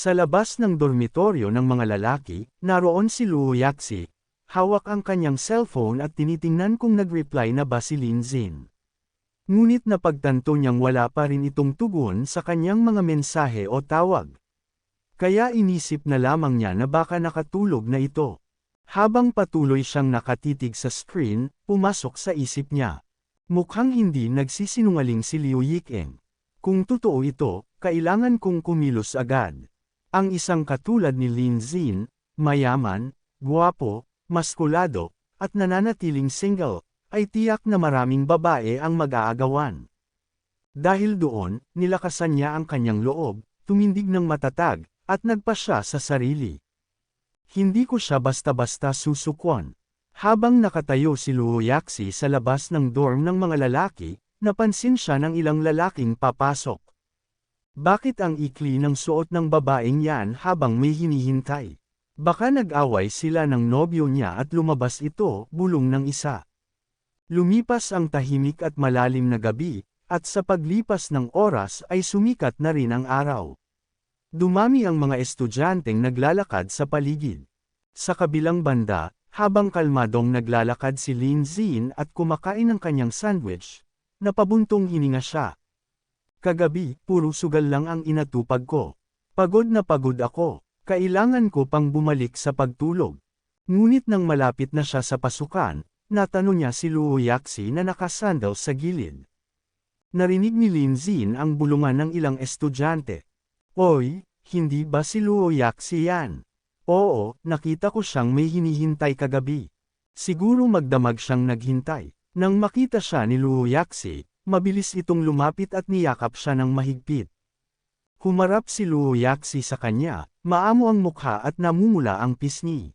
Sa labas ng dormitoryo ng mga lalaki, naroon si Luo Yaxi. Hawak ang kanyang cellphone at tinitingnan kung nag-reply na ba si Lin Zin. Ngunit napagtanto niyang wala pa rin itong tugon sa kanyang mga mensahe o tawag. Kaya inisip na lamang niya na baka nakatulog na ito. Habang patuloy siyang nakatitig sa screen, pumasok sa isip niya. Mukhang hindi nagsisinungaling si Liu Yikeng. Kung totoo ito, kailangan kong kumilos agad. Ang isang katulad ni Lin Zin, mayaman, guwapo, maskulado, at nananatiling single, ay tiyak na maraming babae ang mag-aagawan. Dahil doon, nilakasan niya ang kanyang loob, tumindig ng matatag, at nagpa siya sa sarili. Hindi ko siya basta-basta susukwan. Habang nakatayo si Luo Yaxi sa labas ng dorm ng mga lalaki, napansin siya ng ilang lalaking papasok. Bakit ang ikli ng suot ng babaeng yan habang may hinihintay? Baka nag-away sila ng nobyo niya at lumabas ito, bulong ng isa. Lumipas ang tahimik at malalim na gabi, at sa paglipas ng oras ay sumikat na rin ang araw. Dumami ang mga estudyanteng naglalakad sa paligid. Sa kabilang banda, habang kalmadong naglalakad si Lin Zin at kumakain ng kanyang sandwich, napabuntong hininga siya. Kagabi, puro sugal lang ang inatupag ko. Pagod na pagod ako, kailangan ko pang bumalik sa pagtulog. Ngunit nang malapit na siya sa pasukan, natanong niya si Luo Yaxi na nakasandal sa gilid. Narinig ni Lin Zin ang bulungan ng ilang estudyante. Oy, hindi ba si Luo Yaxi yan? Oo, nakita ko siyang may hinihintay kagabi. Siguro magdamag siyang naghintay. Nang makita siya ni Luo Yaxi, mabilis itong lumapit at niyakap siya ng mahigpit. Humarap si Luo Yaxi sa kanya, maamo ang mukha at namumula ang pisngi.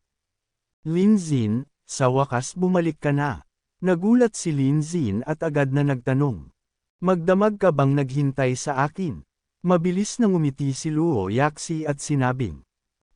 Lin Zin, sa wakas bumalik ka na. Nagulat si Lin Zin at agad na nagtanong. Magdamag ka bang naghintay sa akin? Mabilis nang umiti si Luo Yaxi at sinabing.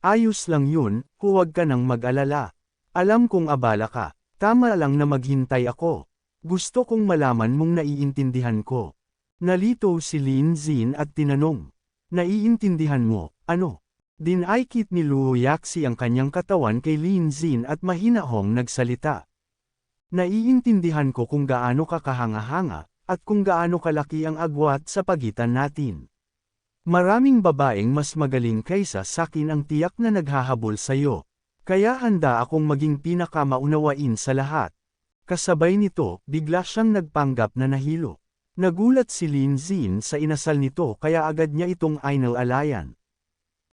Ayos lang yun, huwag ka nang mag-alala. Alam kong abala ka, tama lang na maghintay ako. Gusto kong malaman mong naiintindihan ko. Nalito si Lin Zin at tinanong. Naiintindihan mo, ano? Dinaykit ni Luo Yaxi ang kanyang katawan kay Lin Zin at mahinahong nagsalita. Naiintindihan ko kung gaano ka kahanga-hanga, at kung gaano kalaki ang agwat sa pagitan natin. Maraming babaeng mas magaling kaysa sakin ang tiyak na naghahabol sa'yo. Kaya handa akong maging pinakamaunawain sa lahat. Kasabay nito, bigla siyang nagpanggap na nahilo. Nagulat si Lin Zin sa inasal nito kaya agad niya itong ainal-alayan.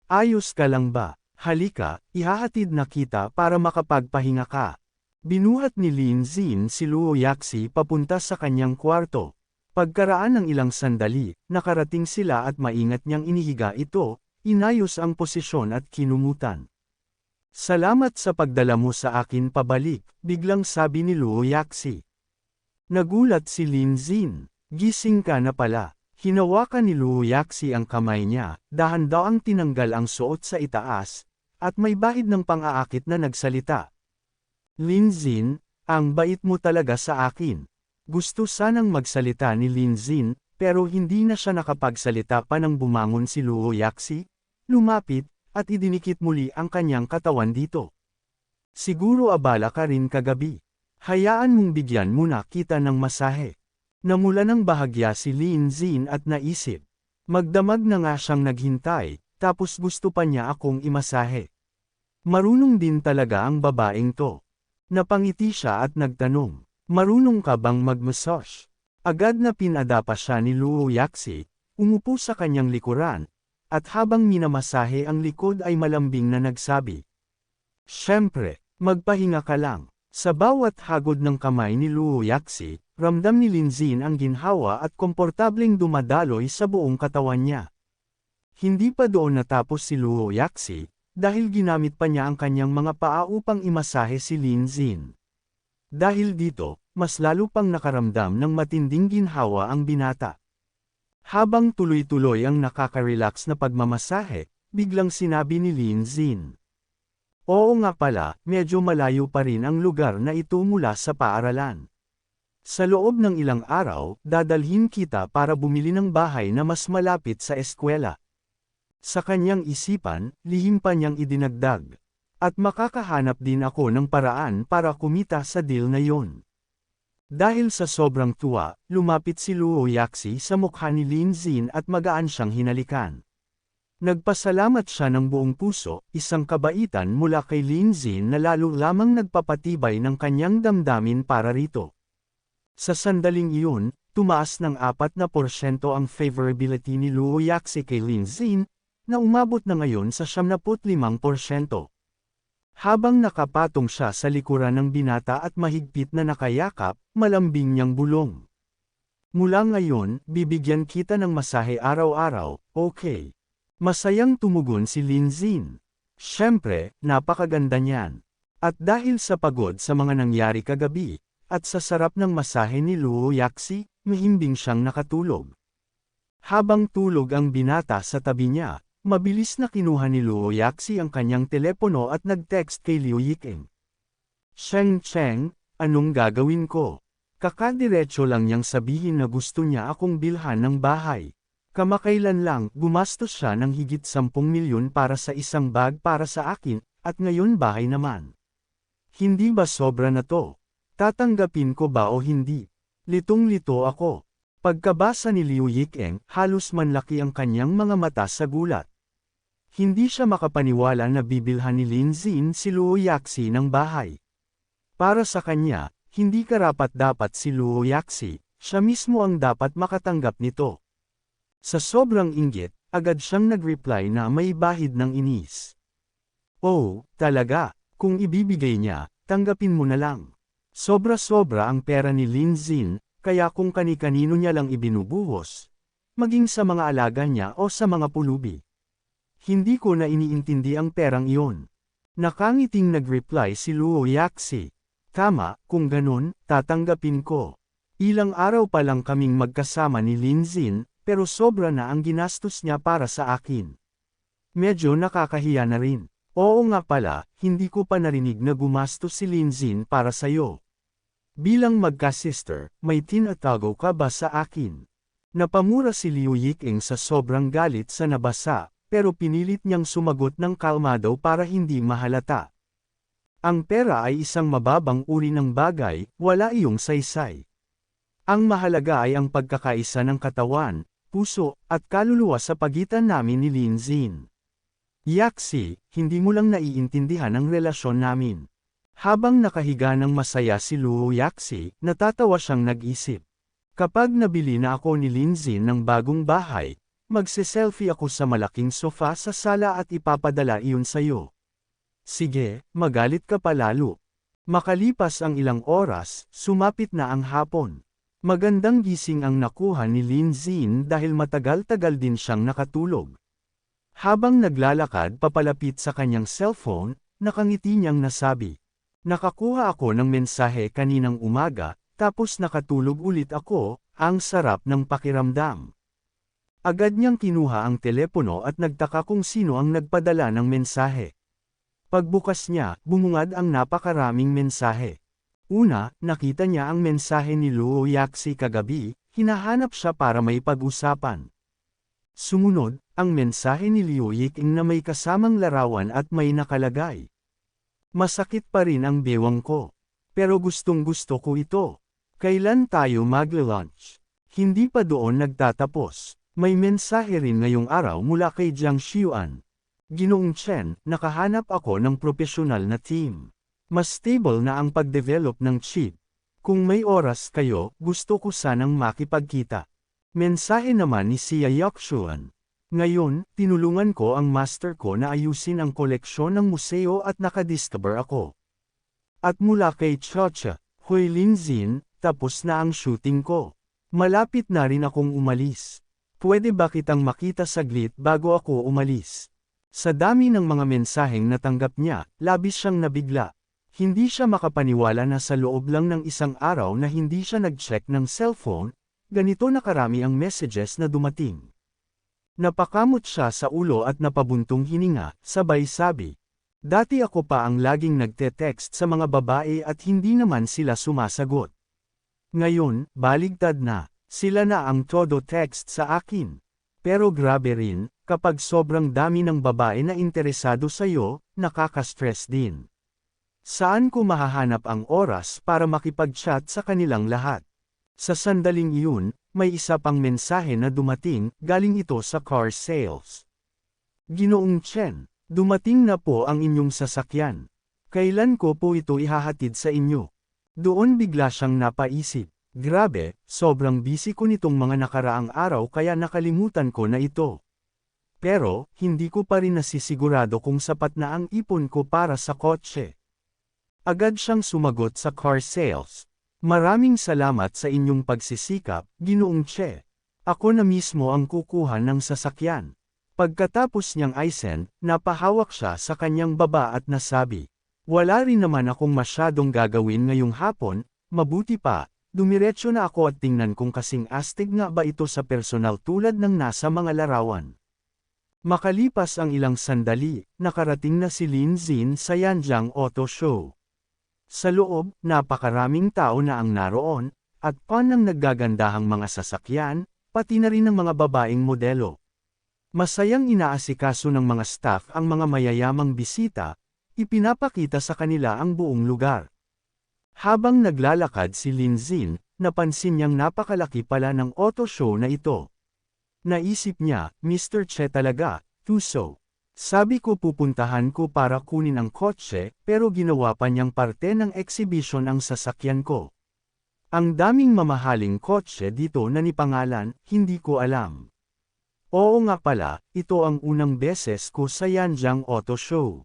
Ayos ka lang ba? Halika, ihahatid na kita para makapagpahinga ka. Binuhat ni Lin Zin si Luo Yaxi papunta sa kanyang kwarto. Pagkaraan ng ilang sandali, nakarating sila at maingat niyang inihiga ito, inayos ang posisyon at kinumutan. Salamat sa pagdala mo sa akin pabalik, biglang sabi ni Luo Yaxi. Nagulat si Lin Zin, gising ka na pala. Hinawakan ni Luo Yaxi ang kamay niya, dahan daw ang tinanggal ang suot sa itaas, at may bahid ng pang-aakit na nagsalita. Lin Zin, ang bait mo talaga sa akin. Gusto sanang magsalita ni Lin Zin, pero hindi na siya nakapagsalita pa nang bumangon si Luo Yaxi, lumapit, at idinikit muli ang kanyang katawan dito. Siguro abala ka rin kagabi. Hayaan mong bigyan muna kita ng masahe. Namula ng bahagya si Lin Zin at naisip. Magdamag na nga siyang naghintay, tapos gusto pa niya akong imasahe. Marunong din talaga ang babaeng to. Napangiti siya at nagtanong. Marunong ka bang mag-massage? Agad na pinadapa siya ni Luo Yaxi, umupo sa kanyang likuran, at habang minamasahe ang likod ay malambing na nagsabi. Siyempre, magpahinga ka lang. Sa bawat hagod ng kamay ni Luo Yaxi, ramdam ni Linzin ang ginhawa at komportableng dumadaloy sa buong katawan niya. Hindi pa doon natapos si Luo Yaxi, dahil ginamit pa niya ang kanyang mga paa upang imasahe si Linzin. Dahil dito, mas lalo pang nakaramdam ng matinding ginhawa ang binata. Habang tuloy-tuloy ang nakaka-relax na pagmamasahe, biglang sinabi ni Lin Zin. Oo nga pala, medyo malayo pa rin ang lugar na ito mula sa paaralan. Sa loob ng ilang araw, dadalhin kita para bumili ng bahay na mas malapit sa eskwela. Sa kanyang isipan, lihim pa niyang idinagdag. At makakahanap din ako ng paraan para kumita sa deal na yon. Dahil sa sobrang tuwa, lumapit si Luo Yaxi sa mukha ni Lin Zin at magaan siyang hinalikan. Nagpasalamat siya ng buong puso, isang kabaitan mula kay Lin Zin na lalo lamang nagpapatibay ng kanyang damdamin para rito. Sa sandaling iyon, tumaas ng 4 na porsyento ang favorability ni Luo Yaxi kay Lin Zin, na umabot na ngayon sa 75%. Habang nakapatong siya sa likuran ng binata at mahigpit na nakayakap, malambing niyang bulong. Mula ngayon, bibigyan kita ng masahe araw-araw, okay. Masayang tumugon si Lin Zin. Siyempre, napakaganda niyan. At dahil sa pagod sa mga nangyari kagabi, at sa sarap ng masahe ni Luo Yaxi, mahimbing siyang nakatulog. Habang tulog ang binata sa tabi niya, Mabilis na kinuha ni Luo Yaxi ang kanyang telepono at nag-text kay Liu Yiking. Sheng Cheng, anong gagawin ko? Kakadiretso lang niyang sabihin na gusto niya akong bilhan ng bahay. Kamakailan lang, gumastos siya ng higit 10 milyon para sa isang bag para sa akin, at ngayon bahay naman. Hindi ba sobra na to? Tatanggapin ko ba o hindi? Litong-lito ako. Pagkabasa ni Liu Yikeng, halos manlaki ang kanyang mga mata sa gulat. Hindi siya makapaniwala na bibilhan ni Lin Zin si Luo Yaxi ng bahay. Para sa kanya, hindi karapat-dapat si Luo Yaxi, siya mismo ang dapat makatanggap nito. Sa sobrang inggit, agad siyang nag-reply na may bahid ng inis. Oh, talaga, kung ibibigay niya, tanggapin mo na lang. Sobra-sobra ang pera ni Lin Zin, kaya kung kani-kanino niya lang ibinubuhos, maging sa mga alaga niya o sa mga pulubi. Hindi ko na iniintindi ang perang iyon. Nakangiting nag-reply si Luo Yaxi. Tama, kung ganun, tatanggapin ko. Ilang araw pa lang kaming magkasama ni Lin Zin, pero sobra na ang ginastos niya para sa akin. Medyo nakakahiya na rin. Oo nga pala, hindi ko pa narinig na gumastos si Lin Zin para sa'yo. Bilang magka-sister, may tinatago ka ba sa akin? Napamura si Liu Yiking sa sobrang galit sa nabasa, pero pinilit niyang sumagot ng kalmado para hindi mahalata. Ang pera ay isang mababang uri ng bagay, wala iyong saysay. Ang mahalaga ay ang pagkakaisa ng katawan, puso, at kaluluwa sa pagitan namin ni Lin Zin. Yaksi, hindi mo lang naiintindihan ang relasyon namin. Habang nakahiga ng masaya si Luo Yaksi, natatawa siyang nag-isip. Kapag nabili na ako ni Lin Zin ng bagong bahay, Magse-selfie ako sa malaking sofa sa sala at ipapadala iyon sa'yo. Sige, magalit ka palalo. Makalipas ang ilang oras, sumapit na ang hapon. Magandang gising ang nakuha ni Lin Zin dahil matagal-tagal din siyang nakatulog. Habang naglalakad papalapit sa kanyang cellphone, nakangiti niyang nasabi. Nakakuha ako ng mensahe kaninang umaga, tapos nakatulog ulit ako, ang sarap ng pakiramdam. Agad niyang kinuha ang telepono at nagtaka kung sino ang nagpadala ng mensahe. Pagbukas niya, bumungad ang napakaraming mensahe. Una, nakita niya ang mensahe ni Luo Yaxi kagabi, hinahanap siya para may pag-usapan. Sumunod, ang mensahe ni Liu Yiking na may kasamang larawan at may nakalagay. Masakit pa rin ang bewang ko. Pero gustong gusto ko ito. Kailan tayo mag-lunch? Hindi pa doon nagtatapos. May mensahe rin ngayong araw mula kay Jiang Xiuan. Ginoong Chen, nakahanap ako ng profesional na team. Mas stable na ang pagdevelop ng chip. Kung may oras kayo, gusto ko sanang makipagkita. Mensahe naman ni Xia Yakshuan. Ngayon, tinulungan ko ang master ko na ayusin ang koleksyon ng museo at nakadiscover ako. At mula kay Chocha, Hui Linzin, tapos na ang shooting ko. Malapit na rin akong umalis. Pwede ba kitang makita saglit bago ako umalis? Sa dami ng mga mensaheng natanggap niya, labis siyang nabigla. Hindi siya makapaniwala na sa loob lang ng isang araw na hindi siya nag-check ng cellphone, ganito na karami ang messages na dumating. Napakamot siya sa ulo at napabuntong hininga, sabay sabi. Dati ako pa ang laging nagte-text sa mga babae at hindi naman sila sumasagot. Ngayon, baligtad na. Sila na ang todo text sa akin. Pero grabe rin, kapag sobrang dami ng babae na interesado sa'yo, nakaka-stress din. Saan ko mahahanap ang oras para makipag-chat sa kanilang lahat? Sa sandaling iyon, may isa pang mensahe na dumating, galing ito sa car sales. Ginoong Chen, dumating na po ang inyong sasakyan. Kailan ko po ito ihahatid sa inyo? Doon bigla siyang napaisip. Grabe, sobrang busy ko nitong mga nakaraang araw kaya nakalimutan ko na ito. Pero, hindi ko pa rin nasisigurado kung sapat na ang ipon ko para sa kotse. Agad siyang sumagot sa car sales. Maraming salamat sa inyong pagsisikap, Ginoong Che. Ako na mismo ang kukuha ng sasakyan. Pagkatapos niyang aisen, napahawak siya sa kanyang baba at nasabi, Wala rin naman akong masyadong gagawin ngayong hapon, mabuti pa, dumiretso na ako at tingnan kung kasing astig nga ba ito sa personal tulad ng nasa mga larawan. Makalipas ang ilang sandali, nakarating na si Lin Zin sa Yanjiang Auto Show. Sa loob, napakaraming tao na ang naroon, at pan ng naggagandahang mga sasakyan, pati na rin ng mga babaeng modelo. Masayang inaasikaso ng mga staff ang mga mayayamang bisita, ipinapakita sa kanila ang buong lugar. Habang naglalakad si Lin Zin, napansin niyang napakalaki pala ng auto show na ito. Naisip niya, Mr. Che talaga, Tuso. Sabi ko pupuntahan ko para kunin ang kotse, pero ginawa pa niyang parte ng exhibition ang sasakyan ko. Ang daming mamahaling kotse dito na ni pangalan, hindi ko alam. Oo nga pala, ito ang unang beses ko sa Yanjiang Auto Show.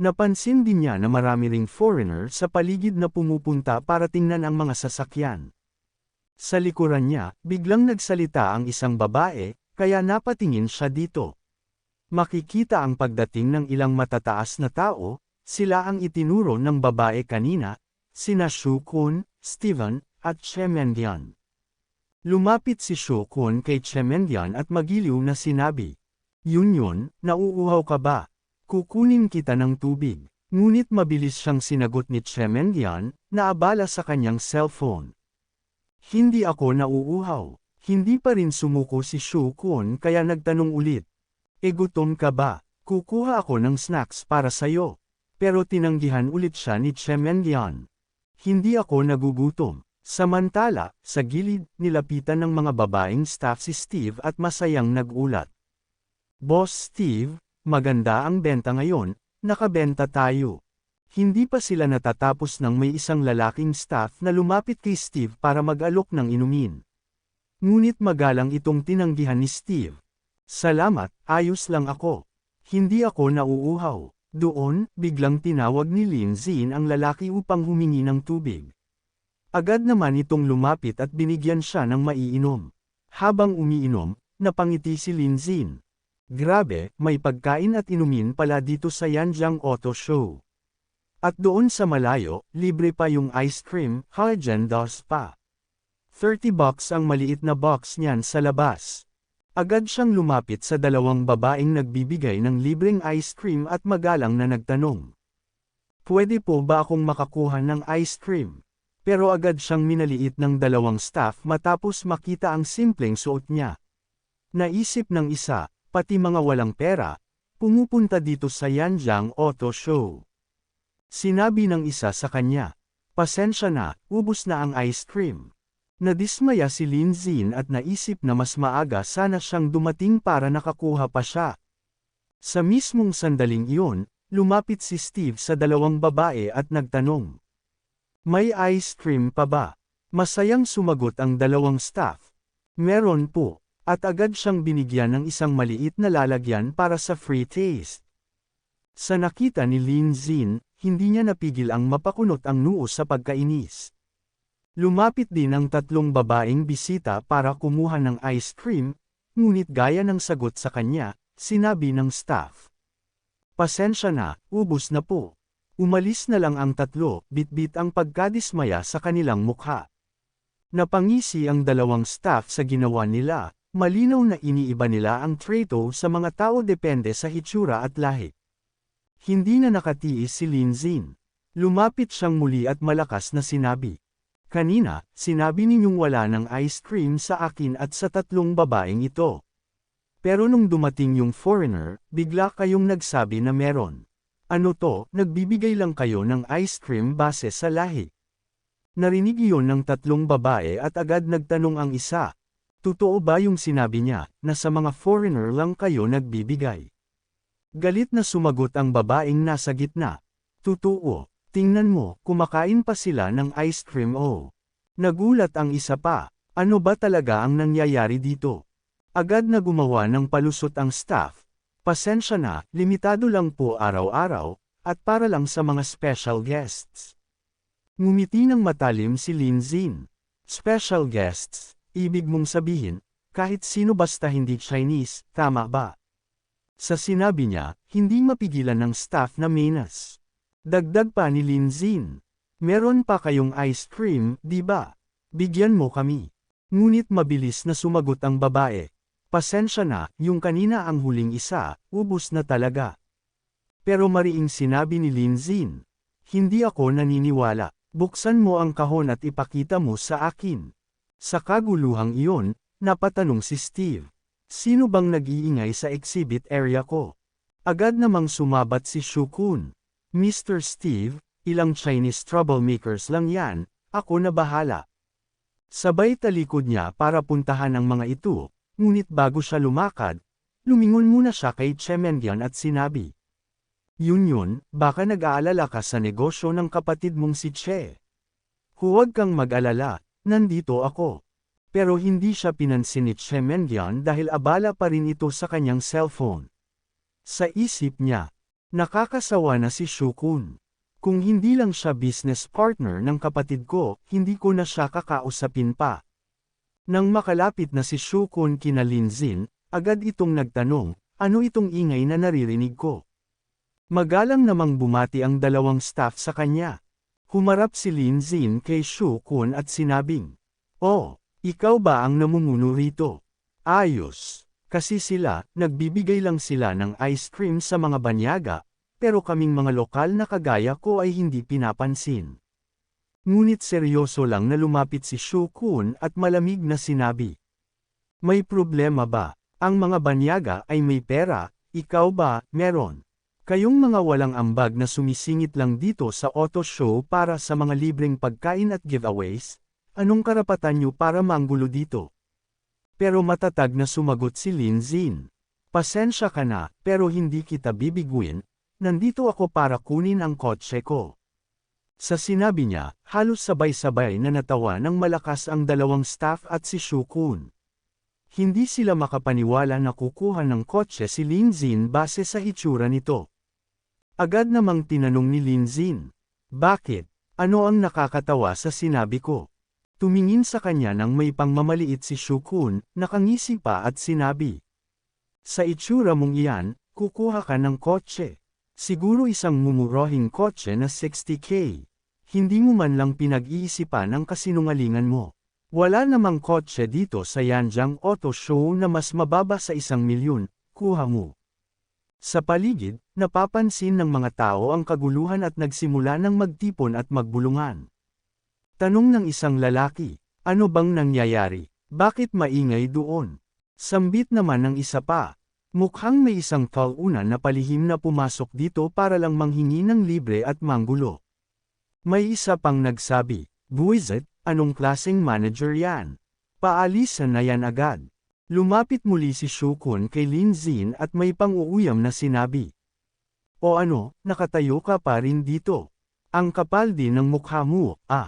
Napansin din niya na marami ring foreigner sa paligid na pumupunta para tingnan ang mga sasakyan. Sa likuran niya, biglang nagsalita ang isang babae, kaya napatingin siya dito. Makikita ang pagdating ng ilang matataas na tao, sila ang itinuro ng babae kanina, sina Shu Kun, Steven, at Chemendian. Lumapit si Shu Kun kay Chemendian at magiliw na sinabi, Yun yun, nauuhaw ka ba? Kukunin kita ng tubig. Ngunit mabilis siyang sinagot ni Chemendian, na abala sa kanyang cellphone. Hindi ako nauuhaw. Hindi pa rin sumuko si Shu Kun kaya nagtanong ulit. E gutom ka ba? Kukuha ako ng snacks para sayo. Pero tinanggihan ulit siya ni Chemendian. Hindi ako nagugutom. Samantala, sa gilid, nilapitan ng mga babaeng staff si Steve at masayang nagulat. Boss Steve, maganda ang benta ngayon, nakabenta tayo. Hindi pa sila natatapos nang may isang lalaking staff na lumapit kay Steve para mag-alok ng inumin. Ngunit magalang itong tinanggihan ni Steve. Salamat, ayos lang ako. Hindi ako nauuhaw. Doon, biglang tinawag ni Lin ang lalaki upang humingi ng tubig. Agad naman itong lumapit at binigyan siya ng maiinom. Habang umiinom, napangiti si Lin. Grabe, may pagkain at inumin pala dito sa Yanjiang Auto Show. At doon sa malayo, libre pa yung ice cream, Haagen Dazs pa. 30 bucks ang maliit na box niyan sa labas. Agad siyang lumapit sa dalawang babaeng nagbibigay ng libreng ice cream at magalang na nagtanong. Pwede po ba akong makakuha ng ice cream? Pero agad siyang minaliit ng dalawang staff matapos makita ang simpleng suot niya. Naisip ng isa, pati mga walang pera, pumupunta dito sa Yanjiang Auto Show. Sinabi ng isa sa kanya, Pasensya na, ubos na ang ice cream. Nadismaya si Lin Zin at naisip na mas maaga sana siyang dumating para nakakuha pa siya. Sa mismong sandaling iyon, lumapit si Steve sa dalawang babae at nagtanong. May ice cream pa ba? Masayang sumagot ang dalawang staff. Meron po, at agad siyang binigyan ng isang maliit na lalagyan para sa free taste. Sa nakita ni Lin Zin, hindi niya napigil ang mapakunot ang noo sa pagkainis. Lumapit din ang tatlong babaeng bisita para kumuha ng ice cream, ngunit gaya ng sagot sa kanya, sinabi ng staff. Pasensya na, ubos na po. Umalis na lang ang tatlo, bitbit ang pagkadismaya sa kanilang mukha. Napangisi ang dalawang staff sa ginawa nila, malinaw na iniiba nila ang trato sa mga tao depende sa hitsura at lahi. Hindi na nakatiis si Lin Zin. Lumapit siyang muli at malakas na sinabi. Kanina, sinabi ninyong wala ng ice cream sa akin at sa tatlong babaeng ito. Pero nung dumating yung foreigner, bigla kayong nagsabi na meron. Ano to, nagbibigay lang kayo ng ice cream base sa lahi. Narinig iyon ng tatlong babae at agad nagtanong ang isa. Totoo ba yung sinabi niya, na sa mga foreigner lang kayo nagbibigay? Galit na sumagot ang babaeng nasa gitna. Totoo, tingnan mo, kumakain pa sila ng ice cream oh. Nagulat ang isa pa, ano ba talaga ang nangyayari dito? Agad na gumawa ng palusot ang staff. Pasensya na, limitado lang po araw-araw, at para lang sa mga special guests. Ngumiti ng matalim si Lin Zin. Special guests, ibig mong sabihin, kahit sino basta hindi Chinese, tama ba? Sa sinabi niya, hindi mapigilan ng staff na menas. Dagdag pa ni Lin Zin. Meron pa kayong ice cream, di ba? Bigyan mo kami. Ngunit mabilis na sumagot ang babae. Pasensya na, yung kanina ang huling isa, ubus na talaga. Pero mariing sinabi ni Lin Zin. Hindi ako naniniwala. Buksan mo ang kahon at ipakita mo sa akin. Sa kaguluhang iyon, napatanong si Steve. Sino bang nag-iingay sa exhibit area ko? Agad namang sumabat si Shukun. Mr. Steve, ilang Chinese troublemakers lang yan, ako na bahala. Sabay talikod niya para puntahan ang mga ito, ngunit bago siya lumakad, lumingon muna siya kay Chemengyan at sinabi. Yun yun, baka nag-aalala ka sa negosyo ng kapatid mong si Che. Huwag kang mag-alala, nandito ako. Pero hindi siya pinansin ni Chemengyan dahil abala pa rin ito sa kanyang cellphone. Sa isip niya, nakakasawa na si Shukun. Kung hindi lang siya business partner ng kapatid ko, hindi ko na siya kakausapin pa. Nang makalapit na si Shukun kina Linzin, agad itong nagtanong, ano itong ingay na naririnig ko? Magalang namang bumati ang dalawang staff sa kanya. Humarap si Linzin kay Shukun at sinabing, Oh, ikaw ba ang namumuno rito? Ayos. Kasi sila, nagbibigay lang sila ng ice cream sa mga banyaga, pero kaming mga lokal na kagaya ko ay hindi pinapansin. Ngunit seryoso lang na lumapit si Shukun at malamig na sinabi. May problema ba? Ang mga banyaga ay may pera, ikaw ba, meron? Kayong mga walang ambag na sumisingit lang dito sa auto show para sa mga libreng pagkain at giveaways, anong karapatan nyo para manggulo dito? Pero matatag na sumagot si Lin Zin. Pasensya ka na, pero hindi kita bibiguin, Nandito ako para kunin ang kotse ko. Sa sinabi niya, halos sabay-sabay na natawa ng malakas ang dalawang staff at si Shukun. Hindi sila makapaniwala na kukuha ng kotse si Linzin base sa hitsura nito. Agad namang tinanong ni Linzin, Bakit? Ano ang nakakatawa sa sinabi ko? Tumingin sa kanya nang may pangmamaliit si Shukun, nakangisi pa at sinabi. Sa itsura mong iyan, kukuha ka ng kotse. Siguro isang mumurahing kotse na 60k. Hindi mo man lang pinag-iisipan ang kasinungalingan mo. Wala namang kotse dito sa Yanjiang Auto Show na mas mababa sa isang milyon, kuha mo. Sa paligid, napapansin ng mga tao ang kaguluhan at nagsimula ng magtipon at magbulungan. Tanong ng isang lalaki, ano bang nangyayari? Bakit maingay doon? Sambit naman ng isa pa, Mukhang may isang tauna na palihim na pumasok dito para lang manghingi ng libre at manggulo. May isa pang nagsabi, Buizet, anong klaseng manager yan? Paalisan na yan agad. Lumapit muli si Shukun kay Lin Zin at may pang-uuyam na sinabi. O ano, nakatayo ka pa rin dito. Ang kapal din ng mukha mo, ah.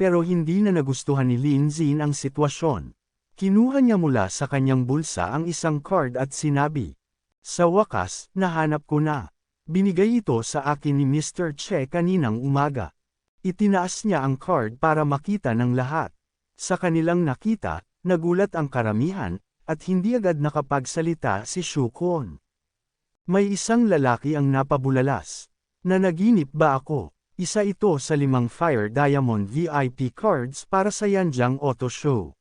Pero hindi na nagustuhan ni Lin Zin ang sitwasyon. Kinuha niya mula sa kanyang bulsa ang isang card at sinabi, Sa wakas, nahanap ko na. Binigay ito sa akin ni Mr. Che kaninang umaga. Itinaas niya ang card para makita ng lahat. Sa kanilang nakita, nagulat ang karamihan, at hindi agad nakapagsalita si Shukon. May isang lalaki ang napabulalas. Nanaginip ba ako? Isa ito sa limang Fire Diamond VIP cards para sa Yanjiang Auto Show.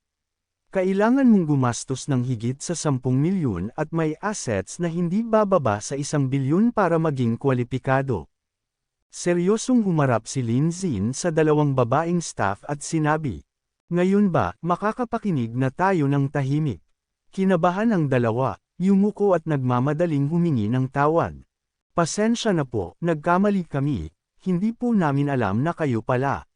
Kailangan mong gumastos ng higit sa 10 milyon at may assets na hindi bababa sa 1 bilyon para maging kwalipikado. Seryosong humarap si Lin Zin sa dalawang babaeng staff at sinabi, Ngayon ba, makakapakinig na tayo ng tahimik? Kinabahan ang dalawa, yumuko at nagmamadaling humingi ng tawad. Pasensya na po, nagkamali kami, hindi po namin alam na kayo pala.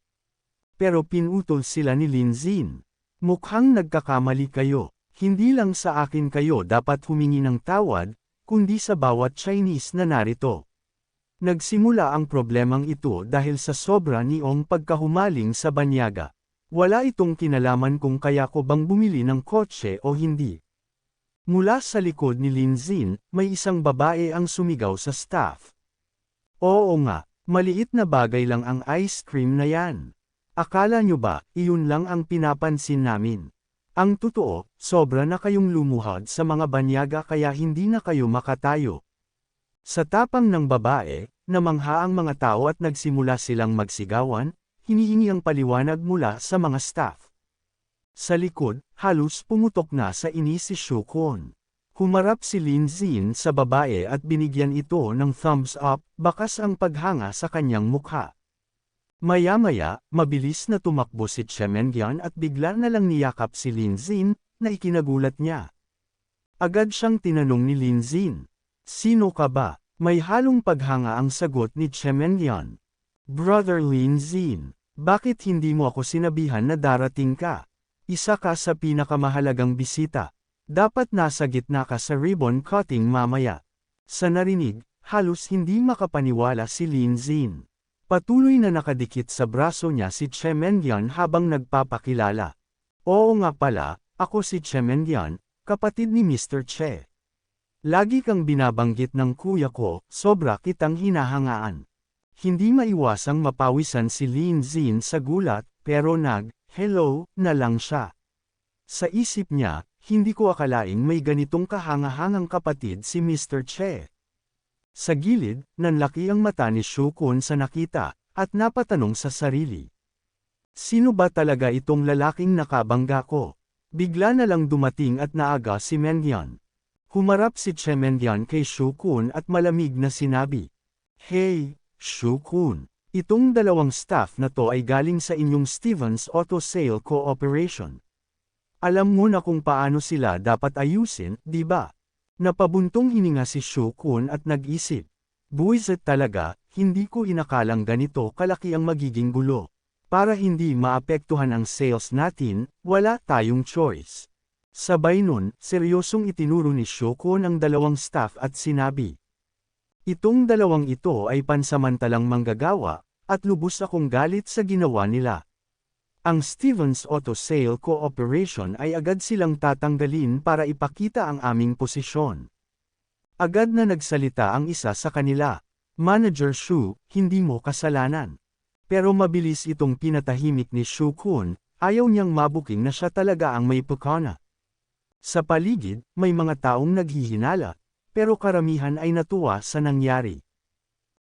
Pero pinutol sila ni Linzin. Mukhang nagkakamali kayo, hindi lang sa akin kayo dapat humingi ng tawad, kundi sa bawat Chinese na narito. Nagsimula ang problemang ito dahil sa sobra niong pagkahumaling sa banyaga. Wala itong kinalaman kung kaya ko bang bumili ng kotse o hindi. Mula sa likod ni Linzin, may isang babae ang sumigaw sa staff. Oo nga, maliit na bagay lang ang ice cream na yan. Akala nyo ba, iyon lang ang pinapansin namin? Ang totoo, sobra na kayong lumuhad sa mga banyaga kaya hindi na kayo makatayo. Sa tapang ng babae, namangha ang mga tao at nagsimula silang magsigawan, hinihingi ang paliwanag mula sa mga staff. Sa likod, halos pumutok na sa inis si Shukon. Humarap si Lin Zin sa babae at binigyan ito ng thumbs up, bakas ang paghanga sa kanyang mukha. Maya-maya, mabilis na tumakbo si Chemengyan at bigla na lang niyakap si Lin Zin, na ikinagulat niya. Agad siyang tinanong ni Lin Zin, Sino ka ba? May halong paghanga ang sagot ni Chemengyan. Brother Lin Zin, bakit hindi mo ako sinabihan na darating ka? Isa ka sa pinakamahalagang bisita. Dapat nasa gitna ka sa ribbon cutting mamaya. Sa narinig, halos hindi makapaniwala si Lin Zin. Patuloy na nakadikit sa braso niya si Chemengyan habang nagpapakilala. Oo nga pala, ako si Chemengyan, kapatid ni Mr. Che. Lagi kang binabanggit ng kuya ko, sobra kitang hinahangaan. Hindi maiwasang mapawisan si Lin Zin sa gulat, pero nag, hello, na lang siya. Sa isip niya, hindi ko akalaing may ganitong kahangahangang kapatid si Mr. Che. Sa gilid, nanlaki ang mata ni Shukun sa nakita, at napatanong sa sarili. Sino ba talaga itong lalaking nakabangga ko? Bigla na lang dumating at naaga si Mengyan. Humarap si Che Mengyan kay Shukun at malamig na sinabi, Hey, Shukun, itong dalawang staff na to ay galing sa inyong Stevens Auto Sale Cooperation. Alam mo na kung paano sila dapat ayusin, di ba? Napabuntong hininga si Shukun at nag-isip. Buwisit talaga, hindi ko inakalang ganito kalaki ang magiging gulo. Para hindi maapektuhan ang sales natin, wala tayong choice. Sabay nun, seryosong itinuro ni Shukun ang dalawang staff at sinabi. Itong dalawang ito ay pansamantalang manggagawa, at lubos akong galit sa ginawa nila. Ang Stevens Auto Sale Cooperation ay agad silang tatanggalin para ipakita ang aming posisyon. Agad na nagsalita ang isa sa kanila. Manager Shu, hindi mo kasalanan. Pero mabilis itong pinatahimik ni Shu Kun, ayaw niyang mabuking na siya talaga ang may pukana. Sa paligid, may mga taong naghihinala, pero karamihan ay natuwa sa nangyari.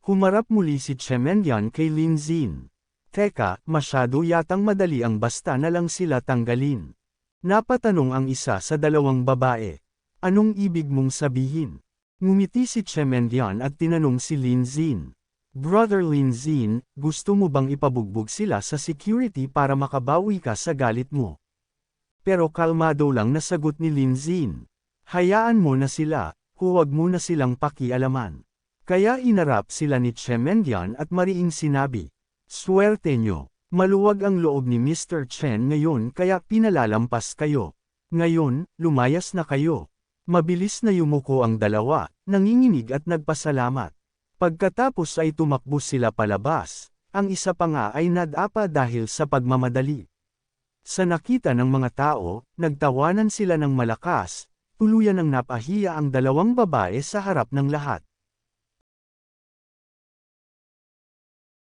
Humarap muli si Chemengyan kay Lin Zin. Teka, masyado yatang madali ang basta na lang sila tanggalin. Napatanong ang isa sa dalawang babae. Anong ibig mong sabihin? Ngumiti si Chemengyan at tinanong si Lin Zin. Brother Lin Zin, gusto mo bang ipabugbog sila sa security para makabawi ka sa galit mo? Pero kalmado lang nasagot ni Lin Zin. Hayaan mo na sila, huwag mo na silang pakialaman. Kaya inarap sila ni Chemengyan at mariing sinabi, Swerte nyo, maluwag ang loob ni Mr. Chen ngayon kaya pinalalampas kayo. Ngayon, lumayas na kayo. Mabilis na yumuko ang dalawa, nanginginig at nagpasalamat. Pagkatapos ay tumakbo sila palabas, ang isa pa nga ay nadapa dahil sa pagmamadali. Sa nakita ng mga tao, nagtawanan sila ng malakas, tuluyan ang napahiya ang dalawang babae sa harap ng lahat.